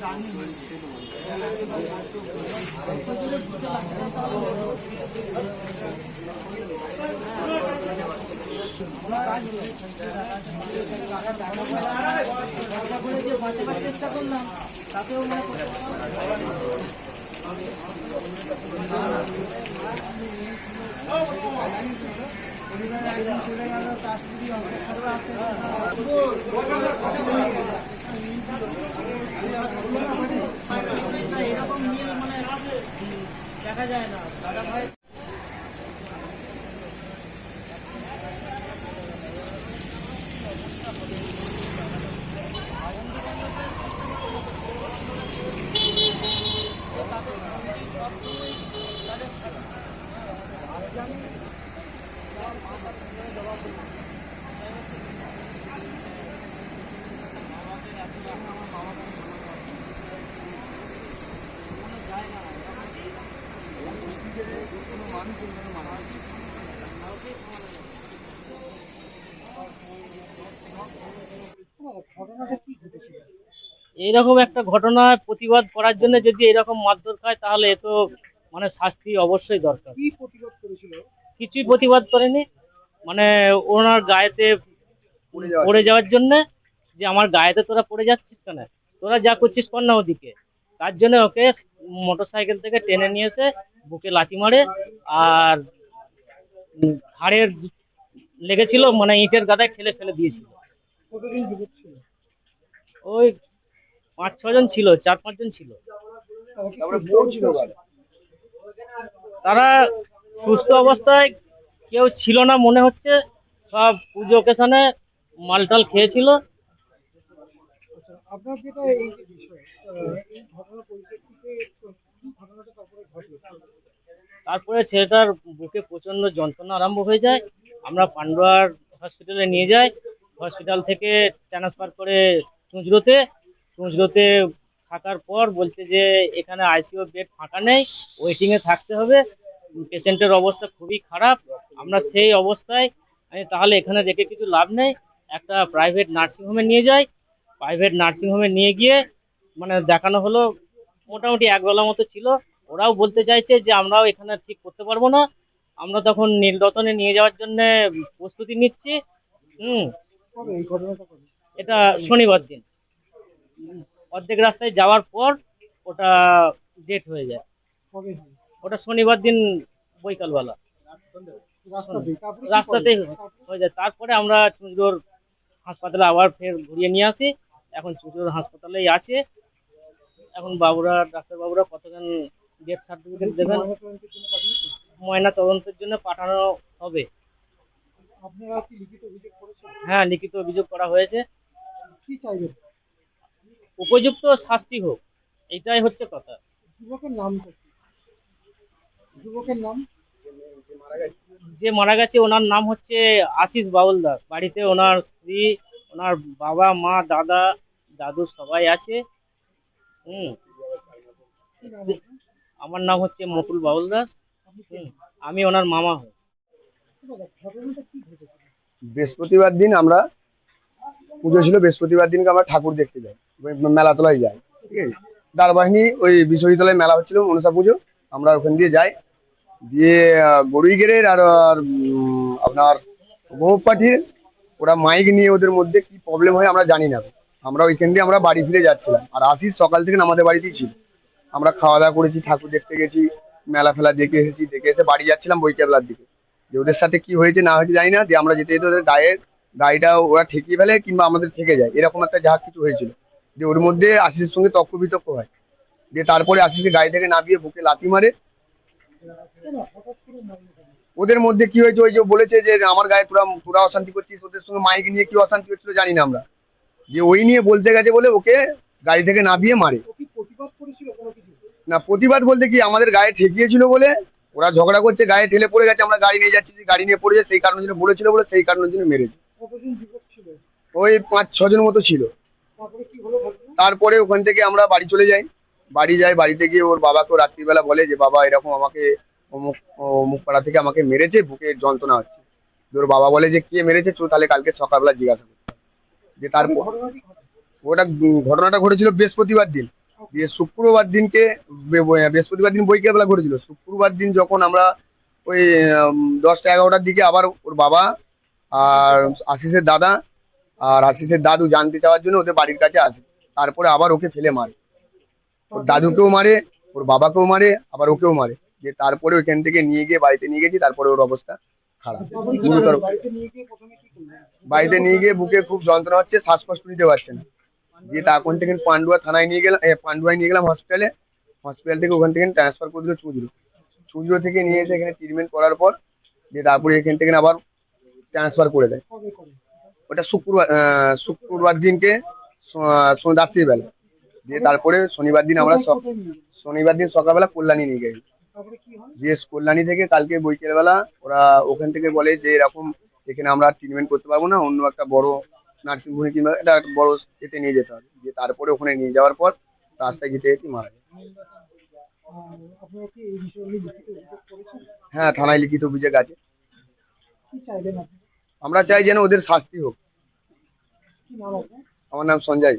জানি চেষ্টা করলাম তাতেও পরিবারে একজন চলে গেল এরকম নিয়ে মানে দেখা যায় না। দাদা ভাই এইরকম একটা ঘটনার প্রতিবাদ করার জন্য যদি এরকম মারধর খায়, তাহলে এ তো মানে শাস্তি অবশ্যই দরকার। কিছুই প্রতিবাদ করেনি। মানে ওনার গায়েতে পড়ে যাওয়ার জন্য যে আমার গায়েতে তোরা পড়ে যাচ্ছিস কেন? তোরা যা করছিস কর না ওদিকে। তার জন্য ওকে মোটর সাইকেল থেকে টেনে নিয়ে এসে বুকে লাথি মারে আর ঘাড়ের লেগেছিল মানে ইটের গাদায় ঠেলে ফেলে দিয়েছিল। ওই পাঁচ ছজন ছিল চার পাঁচজন ছিল। তারা সুস্থ অবস্থায় কেউ ছিল না মনে হচ্ছে। সব পুজো ওকেশনে মালটাল খেয়েছিল। আপনার যেটা এই যে বিষয় এই ঘটনার পরিপ্রেক্ষিতে ঘটনাটা তারপরে ঘটে? তারপরে ছেলেটার বুকে প্রচণ্ড যন্ত্রণা আরম্ভ হয়ে যায়। আমরা পান্ডুয়ার হসপিটালে নিয়ে যাই। হসপিটাল থেকে ট্রান্সফার করে চুঁচড়োতে। চুঁচড়োতে থাকার পর বলছে যে এখানে আইসিইউ বেড ফাঁকা নেই ওয়েটিংয়ে থাকতে হবে। পেশেন্টের অবস্থা খুবই খারাপ। আমরা সেই অবস্থায় তাহলে এখানে রেখে কিছু লাভ নেই। একটা প্রাইভেট নার্সিংহোমে নিয়ে যাই। প্রাইভেট নার্সিংহোমে নিয়ে গিয়ে মানে দেখানো হলো, মোটামুটি একবেলা মতো ছিল। ওরাও বলতে চাইছে যে, আমরাও এখানে ঠিক করতে পারব না। আমরা তখন নীলরতনে নিয়ে যাওয়ার জন্য প্রস্তুতি নিচ্ছি। হুম। এটা শনিবার দিন। অর্ধেক রাস্তায় যাওয়ার পর ওটা ডেট হয়ে যায়? ওটা শনিবার দিন বৈকালবেলা। রাস্তাতেই হয়ে যায়। তারপরে আমরা চুঁচুড়োর হাসপাতালে আবার ফের ঘুরিয়ে নিয়ে আসি। এখন চুঁচুড়োর হাসপাতালেই আছে। এখন বাবুরা, ডাক্তার বাবুরা কতক্ষণ ডেথ সার্টিফিকেট দেবেন? ময়না তদন্তের জন্য পাঠানো হবে। হ্যাঁ লিখিত অভিযোগ করা হয়েছে। উপযুক্ত শাস্তি হোক। এটাই হচ্ছে কথা। যুবকের নামটা কি? যুবকের নাম? যে মারা গেছে ওনার নাম হচ্ছে আশিস বাউল দাস। বাড়িতে ওনার স্ত্রী ওনার বাবা মা দাদা দাদু সবাই আছে। হুম। আমার নাম হচ্ছে মকুল বাউল দাস। আমি ওনার মামা হই। বৃহস্পতিবার দিন আমরা পুজো ছিল বৃহস্পতিবার দিনকে আমরা ঠাকুর দেখতে যাই। মেলাতলায় যাই ঠিক আছে? দ্বারবাহিনী ওই বিশ্ববিদ্যালয়ে মেলা হচ্ছিল মনসা পুজো। আমরা ওখান দিয়ে যাই। দিয়ে আহ, গড়ুইগেরের আর আর, আপনার বহুপাটির ওরা মাইক নিয়ে ওদের মধ্যে কি প্রবলেম হয় আমরা জানি না। আমরা ওইখান দিয়ে আমরা বাড়ি ফিরে যাচ্ছিলাম। আর আশিস সকাল থেকে আমাদের বাড়িতেই ছিল। আমরা খাওয়া দাওয়া করেছি ঠাকুর দেখতে গেছি মেলা ফেলা দেখে এসেছি দেখে এসে বাড়ি যাচ্ছিলাম বৈকেবলার দিকে। যে ওদের সাথে কি হয়েছে না হয়েছে জানি না যে আমরা যেতে যেতে ওদের গায়ের গাড়িটা ওরা ঠেকিয়ে ফেলে কিংবা আমাদের থেকে যায়। এরকম একটা যা কিছু হয়েছিল। যে ওর মধ্যে আশিসের সঙ্গে তর্ক বিতর্ক হয়। যে তারপরে আশিসকে গাড়ি থেকে নামিয়ে বুকে লাথি মারে কেন হঠাৎ করে মারলো কেন? ওদের মধ্যে কি হয়েছে? ওই যে বলেছে যে আমার গায়ে তোরা তোরা অশান্তি করছিস ওদের সঙ্গে মাইক নিয়ে কি অশান্তি হচ্ছিল জানি না আমরা। যে ওই নিয়ে বলতে গেছে বলে ওকে গাড়ি থেকে নামিয়ে মারে। না প্রতিবাদ বলতে কি আমাদের গায়ে ঠেকিয়েছিল বলে ওরা ঝগড়া করছে গায়ে ঠেলে পড়ে গেছে আমরা গাড়ি নিয়ে যাচ্ছি গাড়ি নিয়ে পড়েছে সেই কারণের জন্য বলেছিল বলে সেই কারণের জন্য মেরেছে। ওই পাঁচ ছজন মতো ছিল। তারপরে ওখান থেকে আমরা বাড়ি চলে যাই। বাড়ি যায় বাড়িতে গিয়ে ওর বাবাকে রাত্রিবেলা বলে যে বাবা এরকম আমাকে অমুক অমুক পাড়া থেকে আমাকে মেরেছে বুকে যন্ত্রণা হচ্ছে। যে ওর বাবা বলে যে কে মেরেছে তো তাহলে কালকে সকালবেলা জিজ্ঞাসা করতে। যে তারপর ওটা ঘটনাটা ঘটেছিল বৃহস্পতিবার দিন। দিয়ে শুক্রবার দিনকে বে- বৃহস্পতিবার দিন বৈকাল বেলা ঘটেছিল। শুক্রবার দিন যখন আমরা ওই দশটা এগারোটার দিকে আবার ওর বাবা আর আশিসের দাদা আর আশিসের দাদু জানতে চাওয়ার জন্য ওদের বাড়ির কাছে আসে। তারপরে আবার ওকে ফেলে মারে। ওর দাদুকেও মারে, ওর বাবাকেও মারে, আবার ওকেও মারে। যে তারপরে ওইখান থেকে নিয়ে গিয়ে বাড়িতে নিয়ে গেছি, তারপরে ওর অবস্থা খারাপ। গুরুতর। বাড়িতে নিয়ে গিয়ে বুকে খুব যন্ত্রণা হচ্ছে, শ্বাসকষ্ট নিতে পারছে না। দিয়ে তখন থেকে পান্ডুয়া থানায় নিয়ে গেলাম পান্ডুয়ায় নিয়ে গেলাম হসপিটালে হসপিটাল থেকে ওখান থেকে ট্রান্সফার করে দিল চুঁচুড়ো চুঁচুড়ো থেকে নিয়ে এসে এখানে ট্রিটমেন্ট করার পর দিয়ে তারপরে এখান থেকে আবার ট্রান্সফার করে দেয়। ওটা শুক্রবার শুক্রবার দিনকে রাত্রিবেলা। দিয়ে তারপরে শনিবার দিন আমরা? শনিবার দিন সকালবেলা কল্যাণী নিয়ে গেছি। দিয়ে কল্যাণী থেকে কালকে বৈকালবেলা ওরা ওখান থেকে বলে যে এরকম এখানে আমরা ট্রিটমেন্ট করতে পারব না অন্য একটা বড় নার্সিংহোমে কিংবা একটা বড় এতে নিয়ে যেতে হবে। দিয়ে তারপরে ওখানে নিয়ে যাওয়ার পর রাস্তায় যেতে যেতে মারা যায় হ্যাঁ থানায় লিখিত অভিযোগ আছে। আমরা চাই যেন ওদের শাস্তি হোক। আমার নাম সঞ্জয়।